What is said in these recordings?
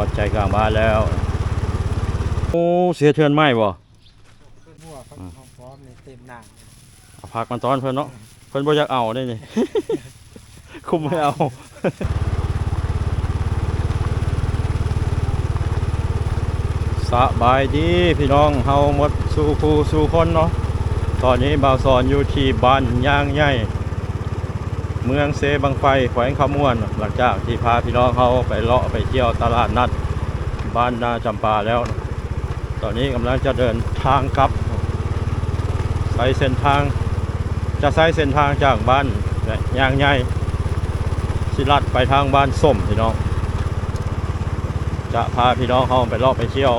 อดใจกลางบ้านแล้ว โอ้เสียเทือนไหมบ่บัวเขาเขาพร้อมเลยเต็มหน้าเอาพักมันตอนเพิ่นเนาะเพิ่นบ่อยากเอาได้นี่ คุมไม่เอาสบายดีพี่น้องเฮาหมดสู่ผู้สู่คนเนาะตอนนี้บ่าวสอนอยู่ที่บ้านย่างใหญ่ เมืองเซบังไฟแขวงขมวน หลังจากที่พาพี่น้องเขาไปเลาะไปเที่ยวตลาดนัด บ้านนาจำปาแล้ว ตอนนี้กำลังจะเดินทางกลับใช้เส้นทาง จะใช้เส้นทางจากบ้านย่างใหญ่สิลัดไปทางบ้านส้มพี่น้อง จะพาพี่น้องเขาไปเลาะไปเที่ยว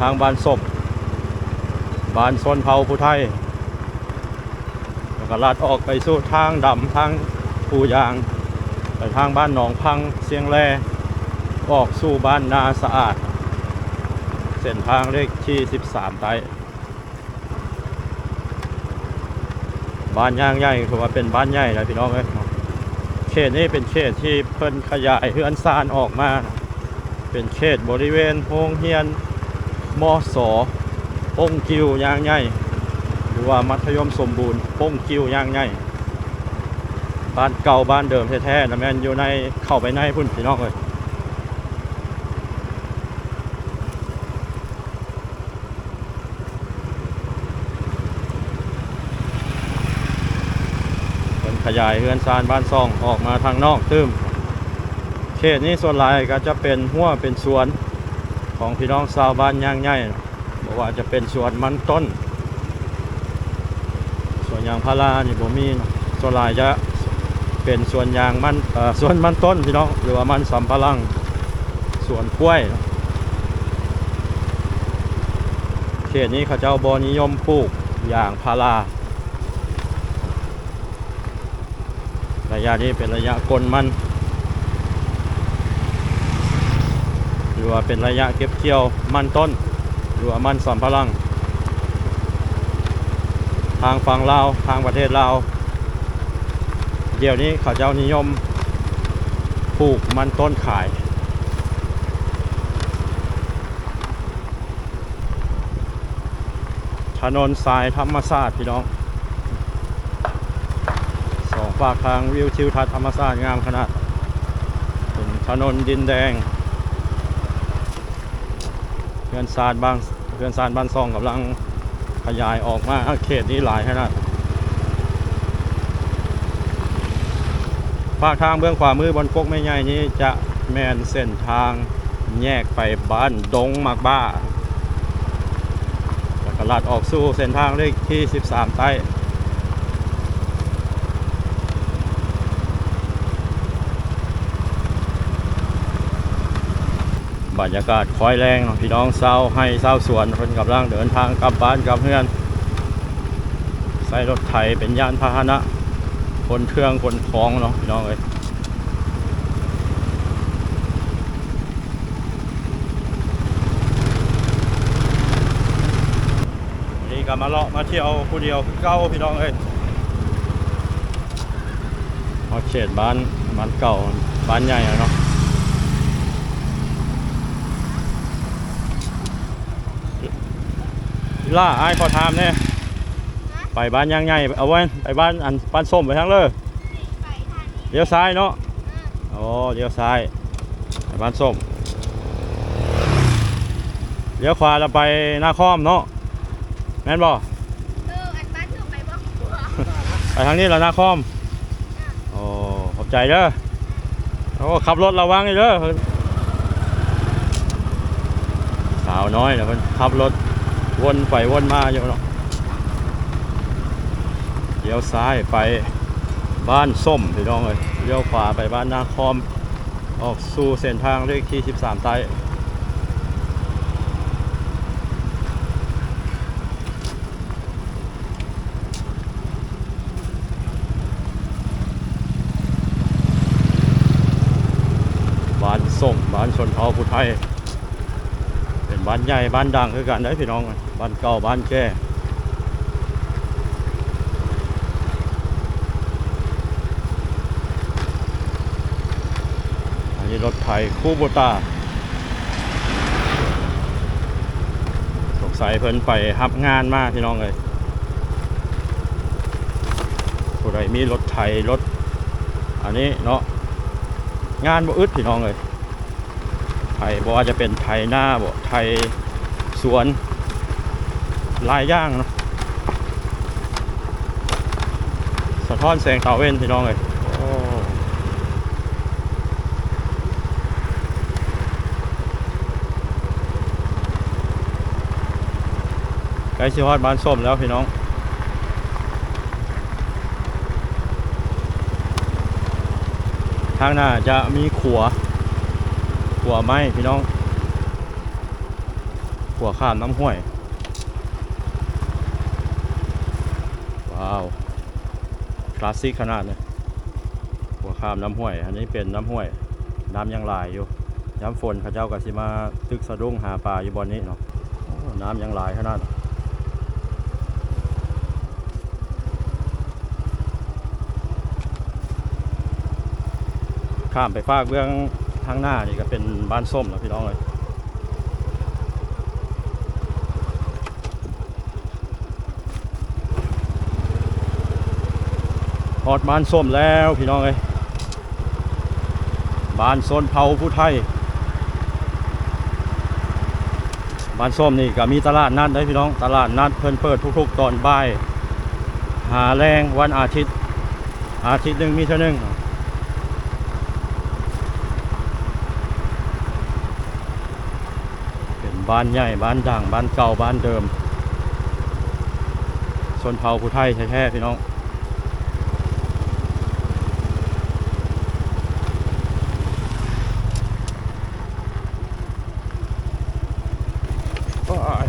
ทางบ้านส้มบ้านซนเผาผู้ไทย แล้วก็ลัดออกไปสู่ทางดำทางปูยาง ไปทางบ้านหนองพังเสียงแลออกสู่บ้านนาสะอาด เส้นทางเลขที่ 13 ไตบ้านย่างใหญ่คือว่าเป็นบ้านใหญ่นะพี่น้องเอ้ยเขตนี้เป็นเขตที่เพิ่นขยายเฮือนซานออกมา เป็นเขตบริเวณโรงเรียนมสองกิวย่างใหญ่ รือว่ามัธยมสมบูรณ์ป้งกิ้วย่างใหญ่บ้านเก่าบ้านเดิมแท้ๆนะแม่นอยู่ในเข้าไปในพุ่นพี่น้องเลยเป็นขยายเฮือนซานบ้านซองออกมาทางนอกตื้มเขตนี้ส่วนหลายก็จะเป็นหัวเป็นสวนของพี่น้องชาวบ้านย่างใหญ่บอกว่าจะเป็นสวนมันต้น ยางพารานี่ผมมีส่วนหลายจะเป็นส่วนยางมันส่วนมันต้นพี่น้องหรือว่ามันสำปะหลังส่วนกล้วยเขตนี้เขาเจ้าบอนิยมปลูกยางพาราระยะนี้เป็นระยะกลมันหรือว่าเป็นระยะเก็บเกี่ยวมันต้น หรือว่ามันสำปะหลัง ทางฝั่งลาวทางประเทศลาวเดี๋ยวนี้เขาเจ้านิยมปลูกมันต้นขาย ถนนสายธรรมศาสตร์พี่น้องสองฝากทางวิวทิวทัศน์ธรรมศาสตร์งามขนาดเป็นถนนดินแดงเพื่อนซานบางเพื่อนซานบ้านซองกำลัง ขยายออกมาเขตนี้หลายขนาดภาคทางเบื้องขวามือบนกกไม่ใหญ่นี้จะแมนเส้นทางแยกไปบ้านดงมากบ้าแล้วก็ลัดออกสู่เส้นทางเลขที่ 13 ใต้ บรรยากาศคอยแรงพี่น้องเศร้าให้เศร้าสวนเพิ่นกำลังเดินทางกลับบ้านกลับเพื่อนใส่รถไถเป็นยานพาหนะคนเครื่องคนของเนาะพี่น้องเอ้ยนี่ก็มาเลาะมาเที่ยวผู้เดียวเก่าพี่น้องเอ้ยเอาเขตบ้านบ้านเก่าบ้านใหญ่เนาะ ล่าไอ้ายขอถามเนี่ยไปบ้านยังไงเอาไว้ไปบ้านอันบ้านส้มไปทางเลยไปทางนี้เลี้ยวซ้ายเนาะโอ้เลี้ยวซ้ายไปบ้านส้มเลี้ยวขวาเราไปหน้าคอมเนาะแม่นบ่เอออันบ้านเธอไปบ้างไปทางนี้เราหน้าคอมโอ้ขอบใจเด้อโอ้ขับรถระวังเลยเด้อสาวน้อยเดี๋ยวมันขับรถ วนไปวนมาอยู่เนาะเลี้ยวซ้ายไปบ้านส้มพี่น้องเลยเลี้ยวขวาไปบ้านนาคอม ออกสู่เส้นทางเลขที่ 13 ใต้บ้านส้มบ้านชนเผ่าผู้ไทย บ้านใหญ่บ้านดังคือกันได้พี่น้องบ้านเก่าบ้านแก่อันนี้รถไถคู่โบตาสงสัยเพิ่นไปรับงานมากพี่น้องเลยผู้ใดมีรถไถรถ อันนี้เนาะงานบ่อึดพี่น้องเลย ไถบ่ว่าจะเป็นไถหน้าบ่ไถสวนลายย่างเนาะสะท้อนแสงตะเว้นพี่น้องเลยใกล้ชิฮอดบ้านส้มแล้วพี่น้องทางหน้าจะมีขัว ขัวไม้พี่น้องขัวข้ามน้ำห้วย ว้าว คลาสสิกขนาดเลยขัวข้ามน้ำห้วย อันนี้เป็นน้ำห้วย น้ำยังไหลายอยู่ย้ำฝนเขาเจ้าก็สิมาตึกสะดุ้งหาปลาอยู่บนนี้เนาะน้ำยังไหลายขนาดข้ามไปฟากเบื้อง ทางหน้านี่ก็เป็นบ้านส้มแล้วพี่น้องเลยฮอดบ้านส้มแล้วพี่น้องเลยบ้านโซนเผาผู้ไทยบ้านส้มนี่ก็มีตลาดนัดได้พี่น้อง ตลาดนัดเพิ่นเปิดทุกๆ ตอนบ่าย หาแรงวันอาทิตย์ อาทิตย์หนึ่งมีเท่านึง เป็น บ้านใหญ่บ้านดังบ้านเก่าบ้านเดิมชนเผ่าผู้ไทยแท้ๆพี่น้องโอ้ย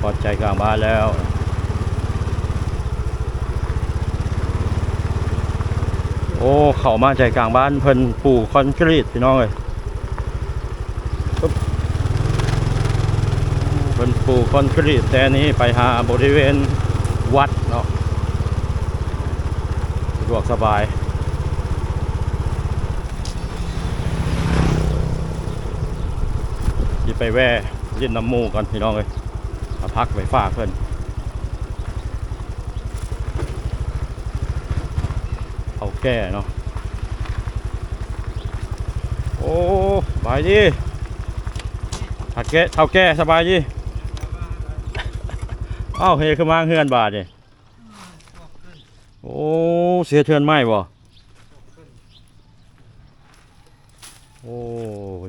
พอดใจกลางบ้านแล้ว อ้เข้ามาใจกลางบ้านเพิ่นปูคอนกรีตพี่น้องเลยเพิ่นปูคอนกรีตแต่นี้ไปหาบริเวณวัดเนาะสะดวกสบายสิไปแว่ยินน้ำมูก่อนพี่น้องเลยมาพักไว้ฝากเพิ่น เท่า แก่เนาะโอ้สบายดีเท่าแก่เท่าแก่สบายดีเอ้าเฮ้ยคือมาเฮือนบาทนี่โอ้เสียเทือนไหมบ่โอ้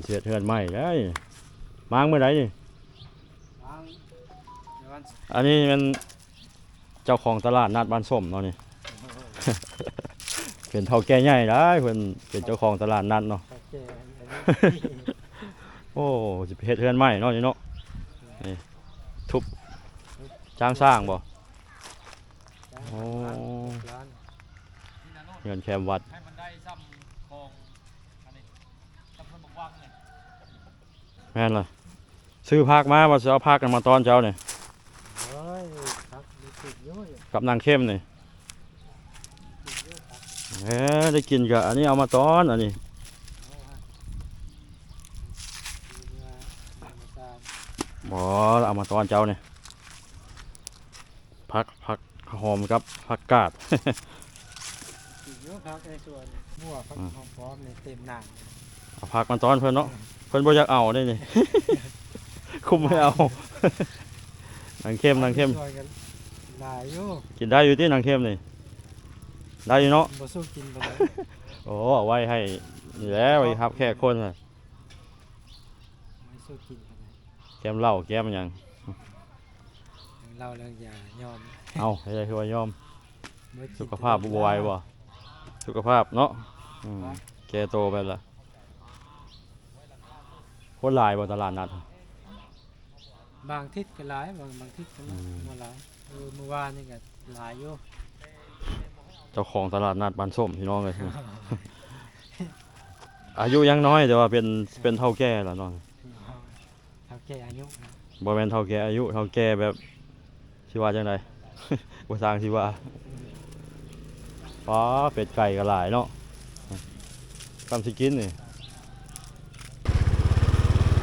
เสียเทือนไหมได้ยมางเมื่อไหร่นี่วางในวันอันนี้มันเจ้าของตลาดนัดบ้านส้มเนาะนี่ เป็นเท่าแก่ใหญ่ได้เพิ่นเป็นเจ้าของตลาดนัดเนาะตะแก่อันนี้โอ้สิไปเฮ็ดเฮือนใหม่เนาะนี่เนาะนี่ทุบจ้างสร้างบ่โอ้ร้านเฮือนแคมวัดให้มันได้ซ้ำคลองอันนี้ซ้ำคนบอกว่างเนี่ยแม่นล่ะซื้อผักมาว่าสิเอาผักกันมาตอนเจ้าเนี่เฮ้ยครับมีติดเยอะอยู่กับนางเข้มนี่ ติดเยอะครับ เอ้ได้กินกะอันนี้เอามาตอนอันนี้เอาฮะมีงานธรรมชาติบ่เอามาตอนเจ้านี่ผักผักหอมกับผักกาดติดเยอะครับในส่วนมั่วครับหอมพร้อมเนี่ยเต็มหนังเอาผักมาตอนเพิ่นเนาะเพิ่นบ่อยากเอาได้นี่คุมไม่เอานางเข้มนางเข้มช่วยกันหลายอยู่กินได้อยู่ที่นางเข้มนี่ ได้อยู่เนาะบ่สู้กินไปเลยโอ้เอาไว้ให้นี่แหล้วไว้ครับ แค่คนน่ะไม่สู้กินไปเลยแก้มเหล้าแก้มหยังเล่าเรื่องอย่ายอมเอาให้ได้คือว่ายอมเมื่อกินสุขภาพบ่ไหวบ่สุขภาพเนาะอืมแกโตไปละคนหลายบ่ตลาดนัด บางทิศก็หลายบางบางทิศก็อืม บ่หลายเออเมื่อวานนี่ก็หลายอยู่ เจ้าของตลาดนัดบ้านส้มพี่น้องเลย อายุยังน้อยแต่ว่าเป็นเป็นเท่าแก่แล้วเนาะเท่าแก่อายุนะบ่แม่นเท่าแก่อายุเท่าแก่แบบสิว่าจังไดบ่สร้างสิว่าอ๋อเป็ดไก่ก็หลายเนาะทำสิกินนี่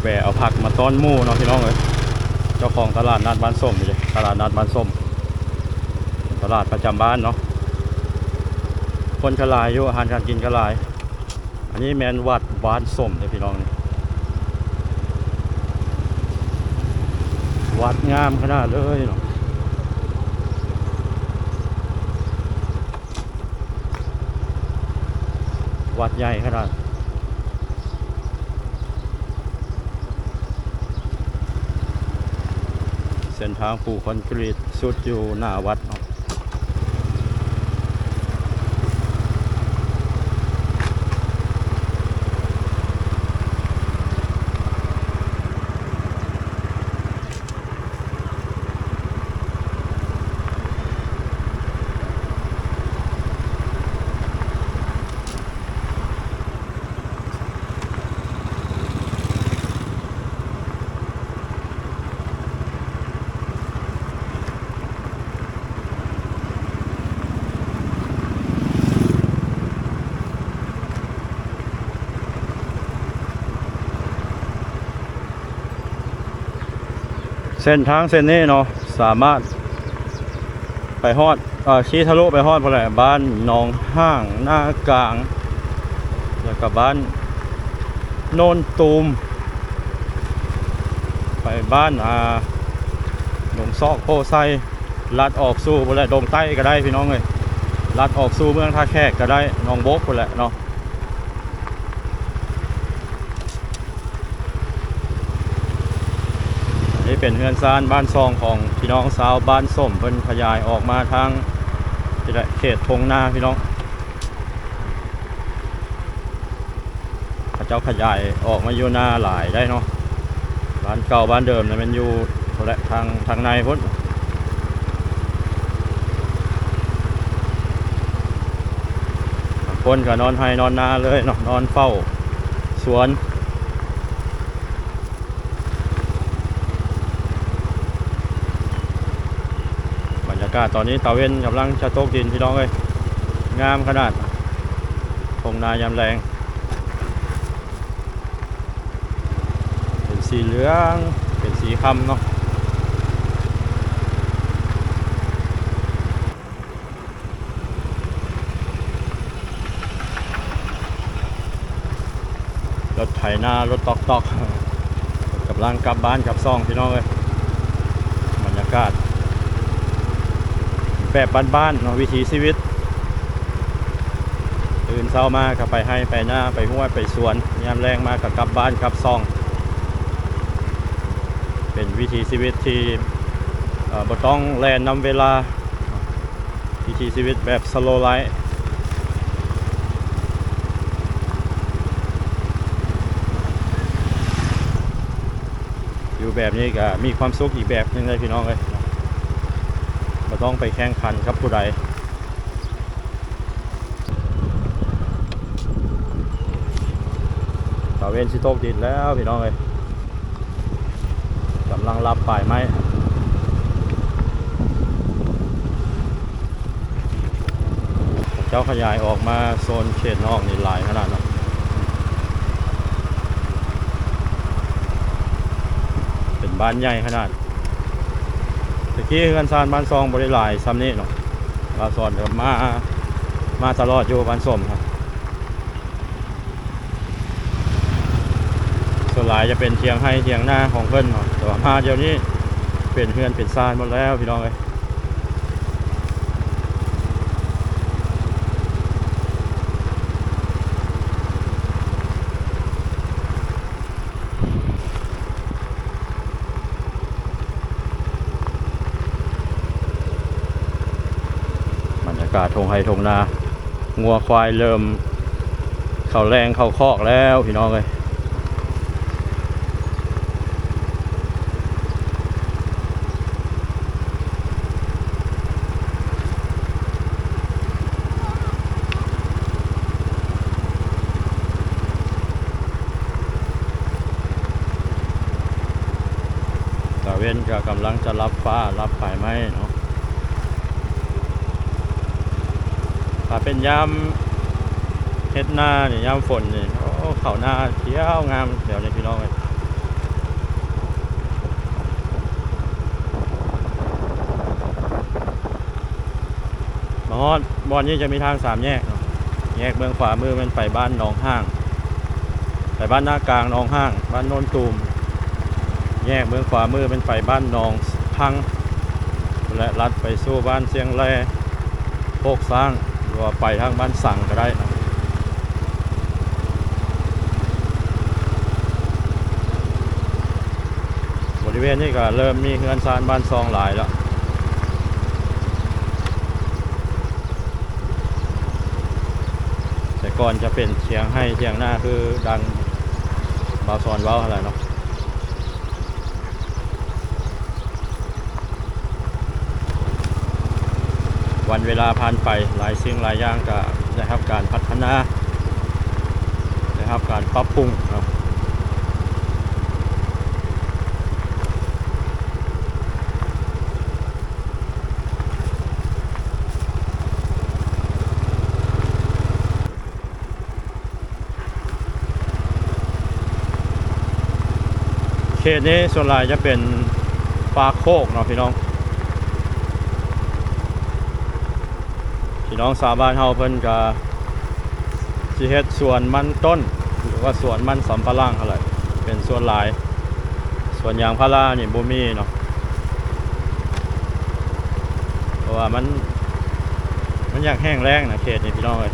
แหวะเอาผักมาต้อนหมู่เนาะพี่น้องเอ้ยเจ้าของตลาดนัดบ้านส้มนี่เลยตลาดนัดบ้านส้ม ตลาดประจำบ้านเนาะ คนกระลายอยู่อาหารการกินกระลาย อันนี้แมนวัดบ้านส้มเลยพี่น้องนี่วัดงามขนาดเลยเนาะวัดใหญ่ขนาดเส้นทางปูคอนกรีตสุดอยู่หน้าวัด เส้นทางเส้นนี้เนาะสามารถ ไปฮอดเอ่อชี้ทะลุไปฮอดพอแหละบ้านหนองห้างหน้ากลาง แล้วก็บ้านโนนตูม ไปบ้านอ่าหนองซอกโพไซลัดออกสู่พอแหละดงใต้ก็ได้พี่น้องเลยลัดออกสู่เมืองท่าแขกก็ได้หนองโบกพอแหละเนาะ เป็นเฮือนซานบ้านซองของพี่น้องสาวบ้านส้มเพิ่นขยายออกมาทางเขตทงนาพี่น้องเขาเจ้าขยายออกมาอยู่หน้าหลายได้เนาะบ้านเก่าบ้านเดิมเนี่ยมันอยู่เท่าไหร่ทางทางในพุ่นคนก็นอนให้นอนนาเลยเนาะนอนเฝ้าสวน บรรยากาศตอนนี้ตะเวนกำลังจะโตกดินพี่น้องเลยงามขนาดทงนายามแรงเป็นสีเหลืองเป็นสีคำเนาะรถไถนารถตอกตอกกำลังกลับบ้านกลับซองพี่น้องเลยบรรยากาศ แบบบ้านๆเนาะวิถีชีวิตตื่นเช้ามาก็ไปให้ไปหน้าไปห้วยไปสวนยามแรงมาก็กลับบ้านกลับซอง เป็นวิถีชีวิตที่อ่อบ่ต้องแลนนำเวลาวิถีชีวิตแบบสโลไลฟ์อยู่แบบนี้ก็มีความสุขอีกแบบนึงเลยพี่น้องเลย ต้องไปแข่งขันกับผู้ใดตาเวนชิโตกดินแล้วพี่น้องเลยกำลังรับป่ายไม้เจ้าขยายออกมาโซนเขตนอกนี่หลายขนาดเนาะเป็นบ้านใหญ่ขนาด ตะกี้กันซานบ้านซองบริหลายซ้ำนี่เนาะบาซอนเดี๋ยวมา มาตลอดอยู่บ้านสมครับ ส่วนหลายจะเป็นเทียงให้เทียงหน้าของเพื่อนเนาะแต่ว่ามาเดี๋ยวนี้เป็นเฮือนเป็นซานหมดแล้วพี่น้องเลยากาศทงไฮทงนางัวควายเริ่ม เข้าแรงเข้าคอกแล้วพี่น้องเอ้ยตะเวนก็กำลังจะรับฟ้ารับไฟไหมเนาะ ถ้าเป็นยามเฮ็ดหน้านี่ยามฝนนี่โอ้เขาหน้าเที่ยวงามเดี๋ยวนี้พี่น้องเอ้ยมาฮอดบอนนี้จะมีทางสามแยก แยกเบื้องขวามือมันไปบ้านหนองห้าง ไปบ้านหน้ากลางหนองห้าง บ้านโนนตูม แยกเบื้องขวามือเป็นไปบ้านหนองพัง และลัดไปสู่บ้านเสียงแร่โคกสร้าง ว่าไปทางบ้านสั่งก็ได้นะบริเวณนี้ก็เริ่มมีเฮือนซานบ้านซองหลายแล้วแต่ก่อนจะเป็นเชียงให้เชียงหน้าคือดังบาซอนเว้าอะไรเนาะ วันเวลาผ่านไปหลายสิ่งหลายอย่างก็ได้รับการพัฒนาได้รับการปรับปรุงเนาะเขตนี้ส่วนใหญ่จะเป็นปลาโคกเนาะพี่น้อง พี่น้องสาวบ้านเฮาเพิ่นก็สิเฮ็ดสวนมันต้น หรือว่าสวนมันสำปะหลังอะไรเป็นสวนหลายสวนยางพารานี่บ่มีเนาะเพราะว่ามันมันอยากแห้งแล้งนะเขตนี้พี่น้องเอ้ย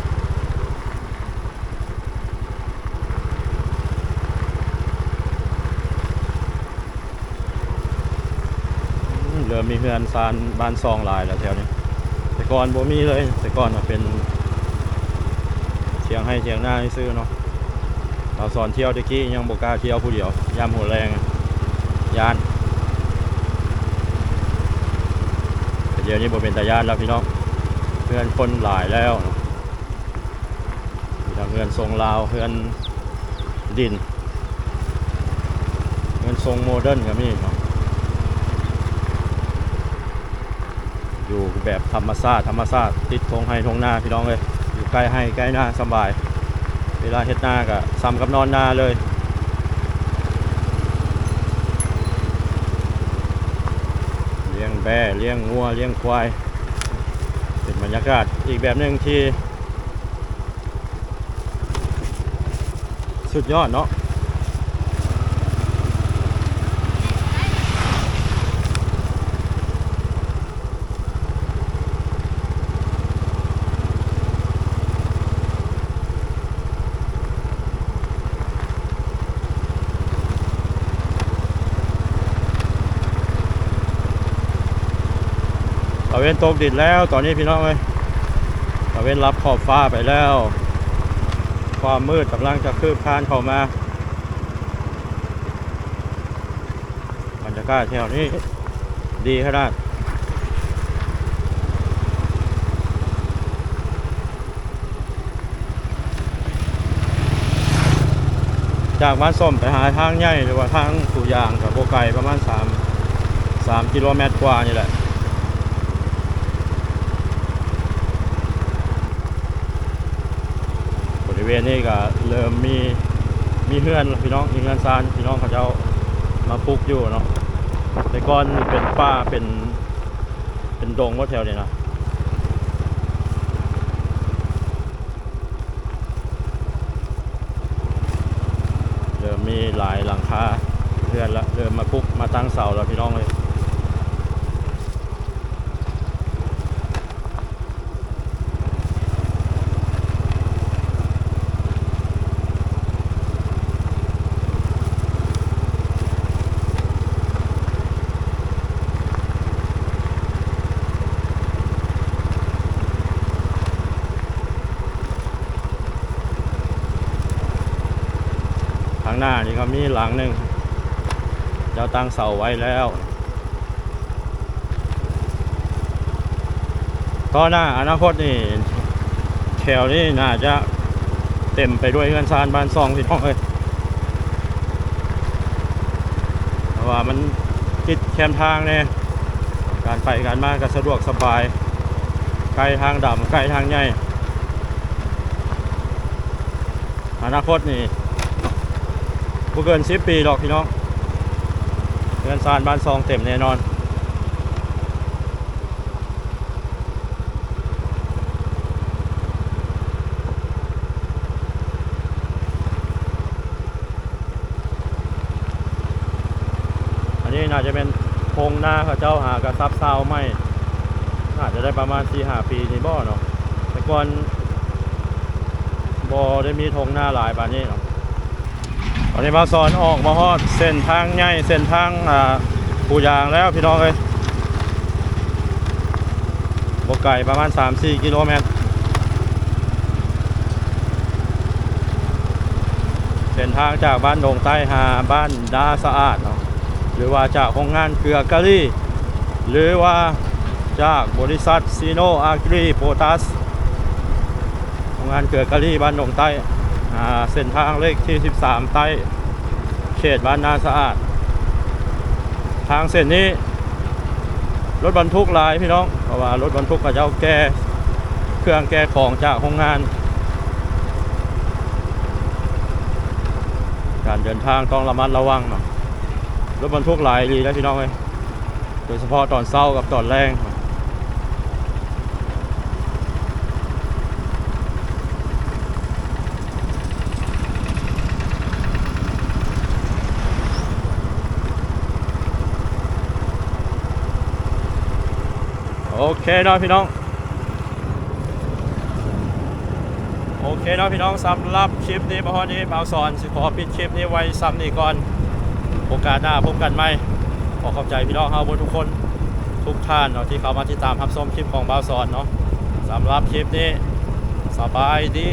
อืมเริ่มมีเฮือนซานบ้านซองหลายแล้วแถวนี้ ก่อนบ่มีเลย แต่ก่อนเป็นเชียงให้เชียงหน้าให้ซื้อเนาะเราสอนเที่ยวตะกี้ยังบกล้าเที่ยวผู้เดียวยามหัวแรงยานแต่เดี๋ยวนี้บ่เป็นตายานแล้วพี่น้องเพื่อนคนหลายแล้วเนาะมีทั้งเพื่อนทรงลาวเพื่อนดินเพื่อนทรงโมเดิร์นก็มีเนาะ อยู่แบบธรรมชาติธรรมชาติติดทงไฮทงหน้าพี่น้องเลยอยู่ใกล้ให้ใกล้หน้าสบาย เวลาเฮ็ดหน้าก็ซ้ำกับนอนหน้าเลยเลี้ยงแบะเลี้ยงงัวเลี้ยงควายเป็นบรรยากาศอีกแบบหนึ่งที่ สุดยอดเนาะ วนตกดินแล้ว ตอนนี้พี่น้องเอ้ยตะเวนรับขอบฟ้าไปแล้ว ความมืดกำลังจะคืบคลานเข้ามาบรรยากาศแถวนี้ดีขนาดจากบ้านส้มไปหาทางใหญ่หรือว่าทางสุยางกับโบไก่ประมาณ 3 3 กิโลเมตรกว่านี่แหละ บริ เวณนี้ก็เริ่มมีมีเฮือนพี่น้องมีเฮือนซานพี่น้องเขาเจ้ามาปลูกอยู่เนาะแต่ก่อนเป็นป่าเป็น เป็นดงว่าแถวนี้นะเริ่มมีหลายหลังคาเฮือนละเริ่มมาปลูกมาตั้งเสาแล้วพี่น้องเลยางหน้านี่ก็มีหลังหนึ่งเจ้าตั้งเสาไว้แล้วก็หน้าอนาคตนี่แถวนี้น่าจะเต็มไปด้วยเงินซานบ้านซองพี่น้องเลยเพราะว่ามันติดแคมทางเนี่ยการไปการมาก็สะดวกสบายใกล้ทางดำใกล้ทางใหญ่อนาคตนี่ บ่เกิน10ปีหรอกพี่น้องเงินซานบ้านซองเต็มแน่นอนอันนี้น่าจะเป็นโครงหน้าเขาเจ้าหากระซับเซาไม่น่าจะได้ประมาณ4ีหปีนี่บ่เนาะแต่ก่อนบ่ได้มีทงหน้าหลายปานนี้เนาะ ตอนนี้มาสอนออกมาฮอดเส้นทางใหญ่เส้นทางอ่าปูยางแล้วพี่น้องเอ้ยบ่ไกลประมาณ 3-4 กิโลเมตรเส้นทางจากบ้านดงใต้หาบ้านดาสะอาด หรือว่าจากโรงงานเกลือกะลี่ หรือว่าจากบริษัทซีโนอากรีโพตัสโรงงานเกลือกะลี่บ้านหนองใต้ เส้นทางเลขที่ 13 ใต้ เขตบ้านนาสะอาด ทางเส้นนี้ รถบรรทุกหลายพี่น้อง เพราะว่ารถบรรทุกกับเจ้าแก่เครื่องแก่ของจากโรงงาน การเดินทางต้องระมัดระวังเนาะรถบรรทุกหลายดีแล้วพี่น้องเอ้ยโดยเฉพาะตอนเศร้ากับตอนแรง เคเนาะพี่น้อง โอเคเนาะพี่น้องสำหรับคลิปนี้พอนี้บ่าวสอนสิขอปิดคลิปนี้ไว้ซ้ำนี้ก่อน โอกาสหน้าพบกันไหมขอขอบใจพี่น้องเฮาบนทุกคนทุกท่านเนาะที่เข้ามาติดตามรับชมคลิปของบ่าวสอนเนาะสำหรับคลิปนี้สบายดี